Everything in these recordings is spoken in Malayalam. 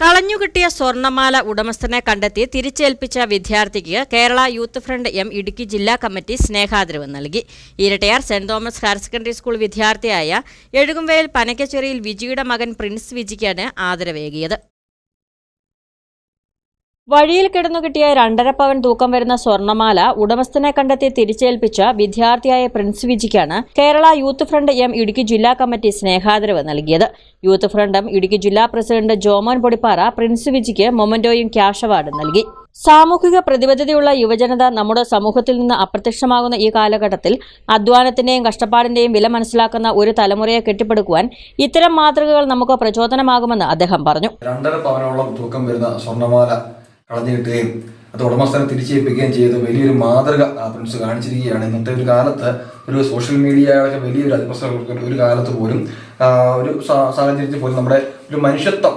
കളഞ്ഞുകിട്ടിയ സ്വർണമാല ഉടമസ്ഥനെ കണ്ടെത്തി തിരിച്ചേൽപ്പിച്ച വിദ്യാർത്ഥിക്ക് Kerala youth front M Idukki ജില്ലാ കമ്മിറ്റി സ്നേഹാദരവ് നൽകി. Erattayar saint Thomas higher secondary school വിദ്യാർത്ഥിയായ എഴുകുംവയൽ പനക്കച്ചെറിയിൽ വിജിയുടെ മകൻ പ്രിൻസ് വിജിക്കാണ് ആദരവേകിയത്. വഴിയിൽ കിടന്നു കിട്ടിയ രണ്ടര പവൻ തൂക്കം വരുന്ന സ്വർണമാല ഉടമസ്ഥനെ കണ്ടെത്തി തിരിച്ചേൽപ്പിച്ച വിദ്യാർത്ഥിയായ Prince വിജിക്കാണ് Kerala youth front M Idukki ജില്ലാ കമ്മിറ്റി സ്നേഹാദരവ് നൽകിയത്. യൂത്ത് ഫ്രണ്ട് എം ഇടുക്കി ജില്ലാ പ്രസിഡന്റ് ജോമോൻ പൊടിപ്പാറ പ്രിൻസ് വിജിക്ക് മൊമന്റോയും ക്യാഷ് അവാർഡും നൽകി. സാമൂഹിക പ്രതിബദ്ധതയുള്ള യുവജനത നമ്മുടെ സമൂഹത്തിൽ നിന്ന് അപ്രത്യക്ഷമാകുന്ന ഈ കാലഘട്ടത്തിൽ അധ്വാനത്തിന്റെയും കഷ്ടപ്പാടിന്റെയും വില മനസ്സിലാക്കുന്ന ഒരു തലമുറയെ കെട്ടിപ്പടുക്കുവാൻ ഇത്തരം മാതൃകകൾ നമുക്ക് പ്രചോദനമാകുമെന്ന് അദ്ദേഹം പറഞ്ഞു. രണ്ടര പവനോളം തൂക്കം വരുന്ന സ്വർണമാല കളഞ്ഞു കിട്ടുകയും അത് ഉടമസ്ഥനെ തിരിച്ചേൽപ്പിക്കുകയും ചെയ്ത്. വലിയൊരു മാതൃക ആ പ്രിൻസ് കാണിച്ചിരിക്കുകയാണ്. ഇന്നത്തെ ഒരു കാലത്ത് ഒരു സോഷ്യൽ മീഡിയയുടെ വലിയൊരു അതിപ്രസരം ഒരു കാലത്ത് പോലും ഒരു സാഹചര്യത്തിൽ പോലും നമ്മുടെ ഒരു മനുഷ്യത്വം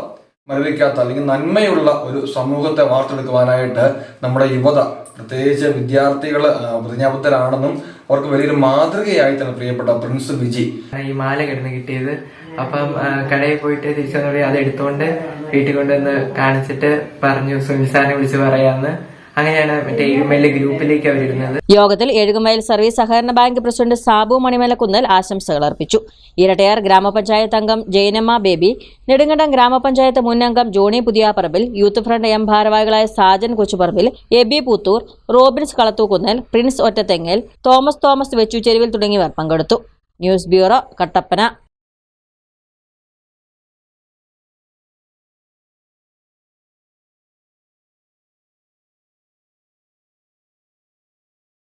മരവിക്കാത്ത അല്ലെങ്കിൽ നന്മയുള്ള ഒരു സമൂഹത്തെ വാർത്തെടുക്കുവാനായിട്ട് നമ്മുടെ യുവത പ്രത്യേകിച്ച് വിദ്യാർത്ഥികൾ പ്രതിജ്ഞാബദ്ധരാണെന്നും അവർക്ക് വലിയൊരു മാതൃകയായി തന്നെ പ്രിയപ്പെട്ട പ്രിൻസ് വിജി. ഈ മാല കിടന്ന് കിട്ടിയത്. അപ്പം കടയിൽ പോയിട്ട് തിരിച്ചു അത് എടുത്തുകൊണ്ട് വീട്ടിൽ കൊണ്ടുവന്ന് കാണിച്ചിട്ട് പറഞ്ഞു സുനിൽ സാറിനെ വിളിച്ച് പറയാന്ന്. അങ്ങനെയാണ് മറ്റേ ഇരുമല്ല് ഗ്രൂപ്പിലേക്ക് അവരിടുന്നത് യോഗത്തിൽ ഏഴുകുമയിൽ സർവീസ് സഹകരണ ബാങ്ക് പ്രസിഡന്റ് സാബു മണിമലക്കുന്നൽ ആശംസകൾ അർപ്പിച്ചു. ഇരട്ടയാർ ഗ്രാമപഞ്ചായത്ത് അംഗം ജയനമ്മ ബേബി നെടുങ്കണ്ടം ഗ്രാമപഞ്ചായത്ത് മുൻ അംഗം Johnny Puthiyaparambil youth front M ഭാരവാഹികളായ Sajan Kochuparambil Aby Poothur Robins Kalathookunnel Prince Ottathengal Thomas Thomas Vechucheruvil തുടങ്ങിയവർ പങ്കെടുത്തു. News bureau Kattappana.